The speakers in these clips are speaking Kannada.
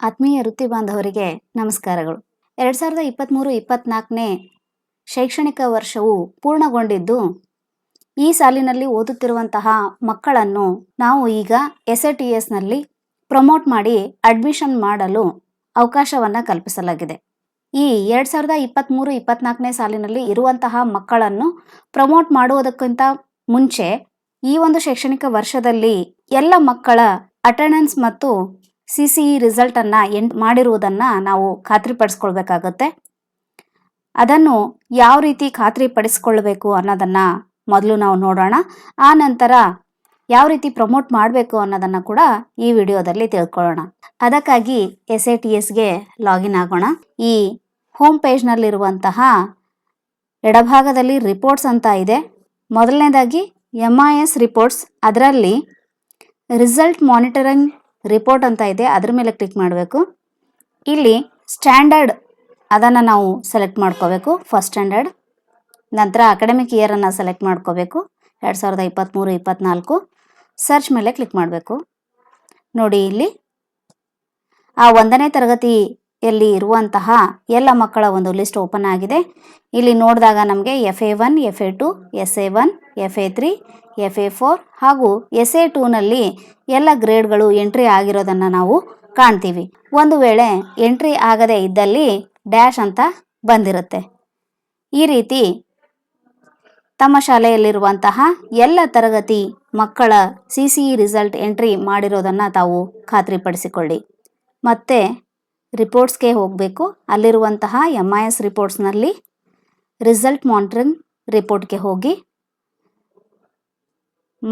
ಆತ್ಮೀಯ ವೃತ್ತಿ ಬಾಂಧವರಿಗೆ ನಮಸ್ಕಾರಗಳು. ಎರಡು ಸಾವಿರದ ಇಪ್ಪತ್ತ್ಮೂರು ಇಪ್ಪತ್ನಾಲ್ಕನೇ ಶೈಕ್ಷಣಿಕ ವರ್ಷವು ಪೂರ್ಣಗೊಂಡಿದ್ದು, ಈ ಸಾಲಿನಲ್ಲಿ ಓದುತ್ತಿರುವಂತಹ ಮಕ್ಕಳನ್ನು ನಾವು ಈಗ ಎಸ್ ಎ ಟಿ ಎಸ್ನಲ್ಲಿ ಪ್ರಮೋಟ್ ಮಾಡಿ ಅಡ್ಮಿಷನ್ ಮಾಡಲು ಅವಕಾಶವನ್ನು ಕಲ್ಪಿಸಲಾಗಿದೆ. ಈ ಎರಡು ಸಾವಿರದ ಇಪ್ಪತ್ತ್ಮೂರು ಇಪ್ಪತ್ನಾಲ್ಕನೇ ಸಾಲಿನಲ್ಲಿ ಇರುವಂತಹ ಮಕ್ಕಳನ್ನು ಪ್ರಮೋಟ್ ಮಾಡುವುದಕ್ಕಿಂತ ಮುಂಚೆ ಈ ಒಂದು ಶೈಕ್ಷಣಿಕ ವರ್ಷದಲ್ಲಿ ಎಲ್ಲ ಮಕ್ಕಳ ಅಟೆಂಡೆನ್ಸ್ ಮತ್ತು ಸಿ ಸಿ ಇ ರಿಸಲ್ಟನ್ನು ಎಂಟ್ ಮಾಡಿರುವುದನ್ನು ನಾವು ಖಾತ್ರಿಪಡಿಸ್ಕೊಳ್ಬೇಕಾಗತ್ತೆ. ಅದನ್ನು ಯಾವ ರೀತಿ ಖಾತ್ರಿಪಡಿಸ್ಕೊಳ್ಬೇಕು ಅನ್ನೋದನ್ನು ಮೊದಲು ನಾವು ನೋಡೋಣ. ಆ ನಂತರ ಯಾವ ರೀತಿ ಪ್ರಮೋಟ್ ಮಾಡಬೇಕು ಅನ್ನೋದನ್ನು ಕೂಡ ಈ ವಿಡಿಯೋದಲ್ಲಿ ತಿಳ್ಕೊಳ್ಳೋಣ. ಅದಕ್ಕಾಗಿ ಎಸ್ ಎ ಟಿ ಎಸ್ಗೆ ಲಾಗಿನ್ ಆಗೋಣ. ಈ ಹೋಮ್ ಪೇಜ್ನಲ್ಲಿರುವಂತಹ ಎಡಭಾಗದಲ್ಲಿ ರಿಪೋರ್ಟ್ಸ್ ಅಂತ ಇದೆ. ಮೊದಲನೇದಾಗಿ ಎಂ ಐ ಎಸ್ ರಿಪೋರ್ಟ್ಸ್. ಅದರಲ್ಲಿ ರಿಸಲ್ಟ್ ಮಾನಿಟರಿಂಗ್ ರಿಪೋರ್ಟ್ ಅಂತ ಇದೆ, ಅದ್ರ ಮೇಲೆ ಕ್ಲಿಕ್ ಮಾಡಬೇಕು. ಇಲ್ಲಿ ಸ್ಟ್ಯಾಂಡರ್ಡ್ ಅದನ್ನು ನಾವು ಸೆಲೆಕ್ಟ್ ಮಾಡ್ಕೋಬೇಕು ಫಸ್ಟ್ ಸ್ಟ್ಯಾಂಡರ್ಡ್ ನಂತರ ಅಕಾಡೆಮಿಕ್ ಇಯರನ್ನು ಸೆಲೆಕ್ಟ್ ಮಾಡ್ಕೋಬೇಕು, ಎರಡು ಸಾವಿರದ ಇಪ್ಪತ್ತ್ಮೂರು ಇಪ್ಪತ್ತ್ನಾಲ್ಕು ಸರ್ಚ್ ಮೇಲೆ ಕ್ಲಿಕ್ ಮಾಡಬೇಕು. ನೋಡಿ ಇಲ್ಲಿ, ಆ ಒಂದನೇ ತರಗತಿಯಲ್ಲಿ ಇರುವಂತಹ ಎಲ್ಲ ಮಕ್ಕಳ ಒಂದು ಲಿಸ್ಟ್ ಓಪನ್ ಆಗಿದೆ. ಇಲ್ಲಿ ನೋಡಿದಾಗ ನಮಗೆ F A one F A two S A one F A three F A four ಹಾಗೂ ಎಸ್ ಎ ಟೂನಲ್ಲಿ ಎಲ್ಲ ಗ್ರೇಡ್ಗಳು ಎಂಟ್ರಿ ಆಗಿರೋದನ್ನು ನಾವು ಕಾಣ್ತೀವಿ. ಒಂದು ವೇಳೆ ಎಂಟ್ರಿ ಆಗದೇ ಇದ್ದಲ್ಲಿ ಡ್ಯಾಶ್ ಅಂತ ಬಂದಿರುತ್ತೆ. ಈ ರೀತಿ ತಮ್ಮ ಶಾಲೆಯಲ್ಲಿರುವಂತಹ ಎಲ್ಲ ತರಗತಿ ಮಕ್ಕಳ C C E result entry ಮಾಡಿರೋದನ್ನು ತಾವು ಖಾತ್ರಿಪಡಿಸಿಕೊಳ್ಳಿ. ಮತ್ತೆ ರಿಪೋರ್ಟ್ಸ್ಗೆ ಹೋಗಬೇಕು. ಅಲ್ಲಿರುವಂತಹ ಎಂ ಐ ಎಸ್ ರಿಪೋರ್ಟ್ಸ್ನಲ್ಲಿ ರಿಸಲ್ಟ್ ಮಾನಿಟ್ರಿಂಗ್ ರಿಪೋರ್ಟ್ಗೆ ಹೋಗಿ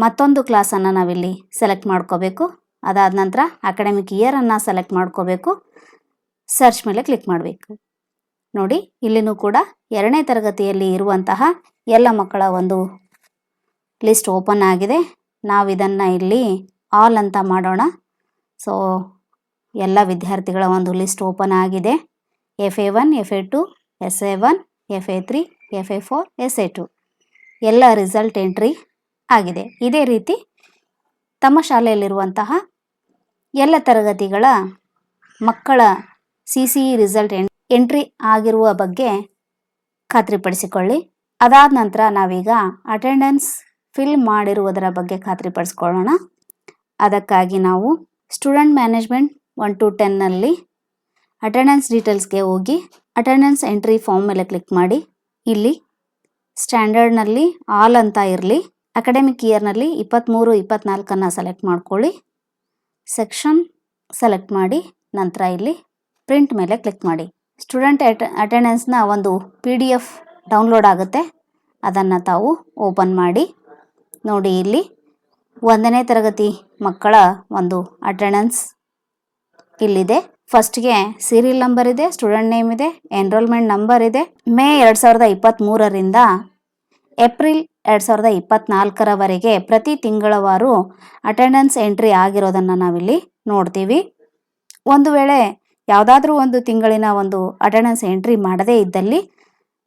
ಮತ್ತೊಂದು ಕ್ಲಾಸನ್ನು ನಾವಿಲ್ಲಿ ಸೆಲೆಕ್ಟ್ ಮಾಡ್ಕೋಬೇಕು. ಅದಾದ ನಂತರ ಅಕಾಡೆಮಿಕ್ ಇಯರನ್ನು ಸೆಲೆಕ್ಟ್ ಮಾಡ್ಕೋಬೇಕು. ಸರ್ಚ್ ಮೇಲೆ ಕ್ಲಿಕ್ ಮಾಡಬೇಕು. ನೋಡಿ, ಇಲ್ಲಿನೂ ಕೂಡ ಎರಡನೇ ತರಗತಿಯಲ್ಲಿ ಇರುವಂತಹ ಎಲ್ಲ ಮಕ್ಕಳ ಒಂದು ಲಿಸ್ಟ್ ಓಪನ್ ಆಗಿದೆ. ನಾವು ಇದನ್ನು ಇಲ್ಲಿ ಆಲ್ ಅಂತ ಮಾಡೋಣ. ಸೊ ಎಲ್ಲ ವಿದ್ಯಾರ್ಥಿಗಳ ಒಂದು ಲಿಸ್ಟ್ ಓಪನ್ ಆಗಿದೆ. F A one F A two S A one F A three F A four S A two ಎಲ್ಲ ರಿಸಲ್ಟ್ ಎಂಟ್ರಿ ಆಗಿದೆ. ಇದೇ ರೀತಿ ತಮ್ಮ ಶಾಲೆಯಲ್ಲಿರುವಂತಹ ಎಲ್ಲ ತರಗತಿಗಳ ಮಕ್ಕಳ C C E result entry ಆಗಿರುವ ಬಗ್ಗೆ ಖಾತ್ರಿಪಡಿಸಿಕೊಳ್ಳಿ. ಅದಾದ ನಂತರ ನಾವೀಗ ಅಟೆಂಡೆನ್ಸ್ ಫಿಲ್ ಮಾಡಿರುವುದರ ಬಗ್ಗೆ ಖಾತ್ರಿಪಡಿಸ್ಕೊಳ್ಳೋಣ. ಅದಕ್ಕಾಗಿ ನಾವು ಸ್ಟೂಡೆಂಟ್ ಮ್ಯಾನೇಜ್ಮೆಂಟ್ ಒನ್ ಟು ಟೆನ್ನಲ್ಲಿ ಅಟೆಂಡೆನ್ಸ್ ಡೀಟೇಲ್ಸ್ಗೆ ಹೋಗಿ ಅಟೆಂಡೆನ್ಸ್ ಎಂಟ್ರಿ ಫಾರ್ಮ್ ಮೇಲೆ ಕ್ಲಿಕ್ ಮಾಡಿ. ಇಲ್ಲಿ ಸ್ಟ್ಯಾಂಡರ್ಡ್ನಲ್ಲಿ ಆಲ್ ಅಂತ ಇರಲಿ. ಅಕಾಡೆಮಿಕ್ ಇಯರ್ನಲ್ಲಿ ಇಪ್ಪತ್ತ್ಮೂರು ಇಪ್ಪತ್ತ್ನಾಲ್ಕನ್ನು ಸೆಲೆಕ್ಟ್ ಮಾಡ್ಕೊಳ್ಳಿ. ಸೆಕ್ಷನ್ ಸೆಲೆಕ್ಟ್ ಮಾಡಿ, ನಂತರ ಇಲ್ಲಿ ಪ್ರಿಂಟ್ ಮೇಲೆ ಕ್ಲಿಕ್ ಮಾಡಿ. ಸ್ಟೂಡೆಂಟ್ ಅಟ ಅಟೆಂಡೆನ್ಸ್ನ ಒಂದು ಪಿ ಡಿ ಎಫ್ ಡೌನ್ಲೋಡ್ ಆಗುತ್ತೆ. ಅದನ್ನು ತಾವು ಓಪನ್ ಮಾಡಿ. ನೋಡಿ ಇಲ್ಲಿ ಒಂದನೇ ತರಗತಿ ಮಕ್ಕಳ ಒಂದು ಅಟೆಂಡೆನ್ಸ್ ಇಲ್ಲಿದೆ. ಫಸ್ಟ್ಗೆ ಸೀರಿಯಲ್ ನಂಬರ್ ಇದೆ ಸ್ಟೂಡೆಂಟ್ ನೇಮ್ ಇದೆ ಎನ್ರೋಲ್ಮೆಂಟ್ ನಂಬರ್ ಇದೆ. ಮೇ ಎರಡು ಸಾವಿರದ ಇಪ್ಪತ್ತ್ಮೂರರಿಂದ ಏಪ್ರಿಲ್ ಎರಡು ಸಾವಿರದ ಇಪ್ಪತ್ನಾಲ್ಕರವರೆಗೆ ಪ್ರತಿ ತಿಂಗಳವಾರು ಅಟೆಂಡೆನ್ಸ್ ಎಂಟ್ರಿ ಆಗಿರೋದನ್ನು ನಾವಿಲ್ಲಿ ನೋಡ್ತೀವಿ. ಒಂದು ವೇಳೆ ಯಾವುದಾದ್ರೂ ಒಂದು ತಿಂಗಳಿನ ಒಂದು ಅಟೆಂಡೆನ್ಸ್ ಎಂಟ್ರಿ ಮಾಡದೇ ಇದ್ದಲ್ಲಿ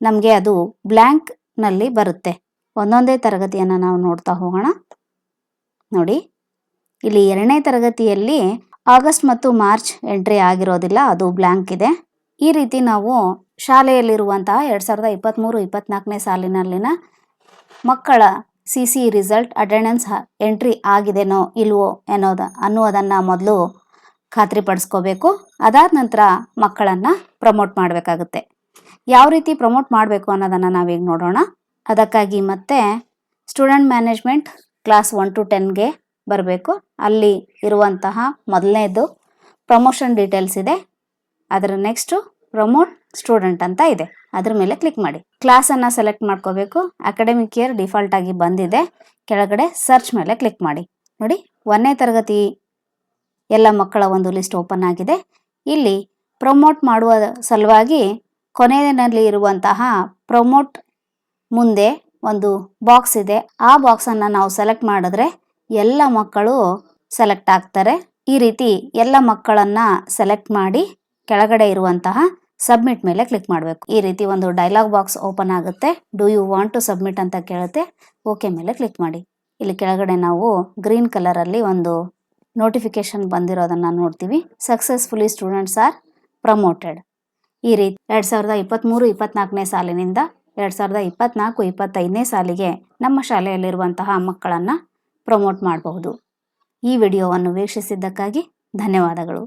ನಮಗೆ ಅದು ಬ್ಲ್ಯಾಂಕ್ನಲ್ಲಿ ಬರುತ್ತೆ. ಒಂದೊಂದೇ ತರಗತಿಯನ್ನು ನಾವು ನೋಡ್ತಾ ಹೋಗೋಣ. ನೋಡಿ, ಇಲ್ಲಿ ಎರಡನೇ ತರಗತಿಯಲ್ಲಿ ಆಗಸ್ಟ್ ಮತ್ತು ಮಾರ್ಚ್ ಎಂಟ್ರಿ ಆಗಿರೋದಿಲ್ಲ, ಅದು ಬ್ಲ್ಯಾಂಕ್ ಇದೆ. ಈ ರೀತಿ ನಾವು ಶಾಲೆಯಲ್ಲಿರುವಂತಹ ಎರಡು ಸಾವಿರದ ಇಪ್ಪತ್ತ್ಮೂರು ಇಪ್ಪತ್ತ್ನಾಲ್ಕನೇ ಸಾಲಿನಲ್ಲಿನ ಮಕ್ಕಳ C C result attendance entry ಆಗಿದೆನೋ ಇಲ್ವೋ ಅನ್ನೋದ ಅನ್ನೋದನ್ನು ಮೊದಲು ಖಾತ್ರಿಪಡಿಸ್ಕೋಬೇಕು ಅದಾದ ನಂತರ ಮಕ್ಕಳನ್ನು ಪ್ರಮೋಟ್ ಮಾಡಬೇಕಾಗುತ್ತೆ. ಯಾವ ರೀತಿ ಪ್ರಮೋಟ್ ಮಾಡಬೇಕು ಅನ್ನೋದನ್ನು ನಾವೀಗ ನೋಡೋಣ. ಅದಕ್ಕಾಗಿ ಮತ್ತೆ student management class one to ಟೆನ್ಗೆ ಬರಬೇಕು. ಅಲ್ಲಿ ಇರುವಂತಹ ಮೊದಲನೇದು ಪ್ರಮೋಷನ್ ಡೀಟೇಲ್ಸ್ ಇದೆ. ಅದರ ನೆಕ್ಸ್ಟು ಪ್ರಮೋಟ್ ಸ್ಟೂಡೆಂಟ್ ಅಂತ ಇದೆ. ಅದ್ರ ಮೇಲೆ ಕ್ಲಿಕ್ ಮಾಡಿ. ಕ್ಲಾಸನ್ನು ಸೆಲೆಕ್ಟ್ ಮಾಡ್ಕೋಬೇಕು. ಅಕಾಡೆಮಿಕ್ ಇಯರ್ ಡಿಫಾಲ್ಟ್ ಆಗಿ ಬಂದಿದೆ. ಕೆಳಗಡೆ ಸರ್ಚ್ ಮೇಲೆ ಕ್ಲಿಕ್ ಮಾಡಿ. ನೋಡಿ, ಒಂದನೇ ತರಗತಿ ಎಲ್ಲ ಮಕ್ಕಳ ಒಂದು ಲಿಸ್ಟ್ ಓಪನ್ ಆಗಿದೆ. ಇಲ್ಲಿ ಪ್ರಮೋಟ್ ಮಾಡುವ ಸಲುವಾಗಿ ಕೊನೆಯಲ್ಲಿ ಇರುವಂತಹ ಪ್ರಮೋಟ್ ಮುಂದೆ ಒಂದು ಬಾಕ್ಸ್ ಇದೆ. ಆ ಬಾಕ್ಸನ್ನು ನಾವು ಸೆಲೆಕ್ಟ್ ಮಾಡಿದ್ರೆ ಎಲ್ಲ ಮಕ್ಕಳು ಸೆಲೆಕ್ಟ್ ಆಗ್ತಾರೆ. ಈ ರೀತಿ ಎಲ್ಲ ಮಕ್ಕಳನ್ನ ಸೆಲೆಕ್ಟ್ ಮಾಡಿ ಕೆಳಗಡೆ ಇರುವಂತಹ ಸಬ್ಮಿಟ್ ಮೇಲೆ ಕ್ಲಿಕ್ ಮಾಡಬೇಕು. ಈ ರೀತಿ ಒಂದು ಡೈಲಾಗ್ ಬಾಕ್ಸ್ ಓಪನ್ ಆಗುತ್ತೆ. Do you want to submit ಅಂತ ಕೇಳುತ್ತೆ. ಓಕೆ ಮೇಲೆ ಕ್ಲಿಕ್ ಮಾಡಿ. ಇಲ್ಲಿ ಕೆಳಗಡೆ ನಾವು ಗ್ರೀನ್ ಕಲರಲ್ಲಿ ಒಂದು ನೋಟಿಫಿಕೇಶನ್ ಬಂದಿರೋದನ್ನು ನೋಡ್ತೀವಿ. ಸಕ್ಸಸ್ಫುಲಿ ಸ್ಟೂಡೆಂಟ್ಸ್ ಆರ್ ಪ್ರಮೋಟೆಡ್ ಈ ರೀತಿ ಎರಡು ಸಾವಿರದ ಇಪ್ಪತ್ತ್ಮೂರು ಇಪ್ಪತ್ನಾಲ್ಕನೇ ಸಾಲಿನಿಂದ ಎರಡು ಸಾವಿರದ ಇಪ್ಪತ್ನಾಲ್ಕು, ಇಪ್ಪತ್ತೈದನೇ ಸಾಲಿಗೆ ನಮ್ಮ ಶಾಲೆಯಲ್ಲಿರುವಂತಹ ಮಕ್ಕಳನ್ನು ಪ್ರಮೋಟ್ ಮಾಡಬಹುದು. ಈ ವಿಡಿಯೋವನ್ನು ವೀಕ್ಷಿಸಿದ್ದಕ್ಕಾಗಿ ಧನ್ಯವಾದಗಳು.